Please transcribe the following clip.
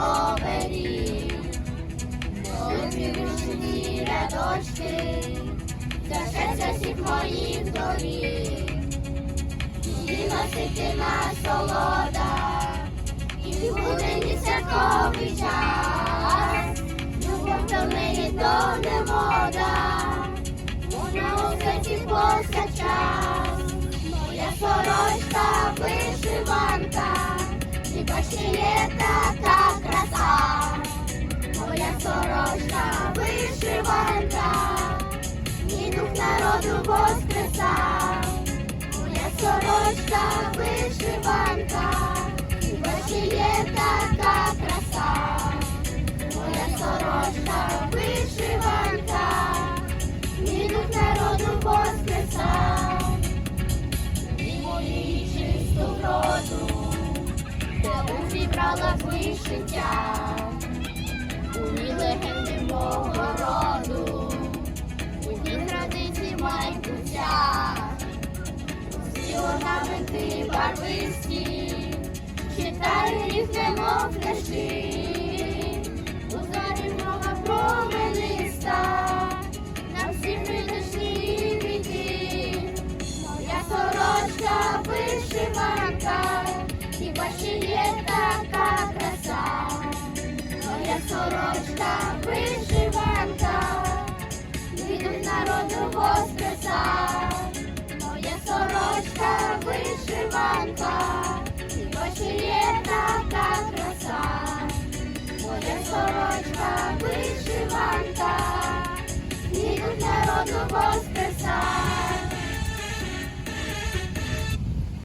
оберіг, Великі вишні рядочки, Зашеться всіх моїх доріг, і носити на солода, і буде ні святковий час, любов до мені то не вода, вона у святі час, я сорочка вишиванка. Почти лето так сорочка вишиванка, мій дух народу воскресав, моя сорочка вишиванка, ще є така краса, моя сорочка вишиванка, мій дух народу воскресав, і мої чисту вроду, де зібрала вишиття, майбуття, всі орнаменти барвисті, читаю їх немов книжки, у зорі мова промениста, на всі віки, моя сорочка вишиванка, хіба ще є така краса, моя сорочка вишиванка,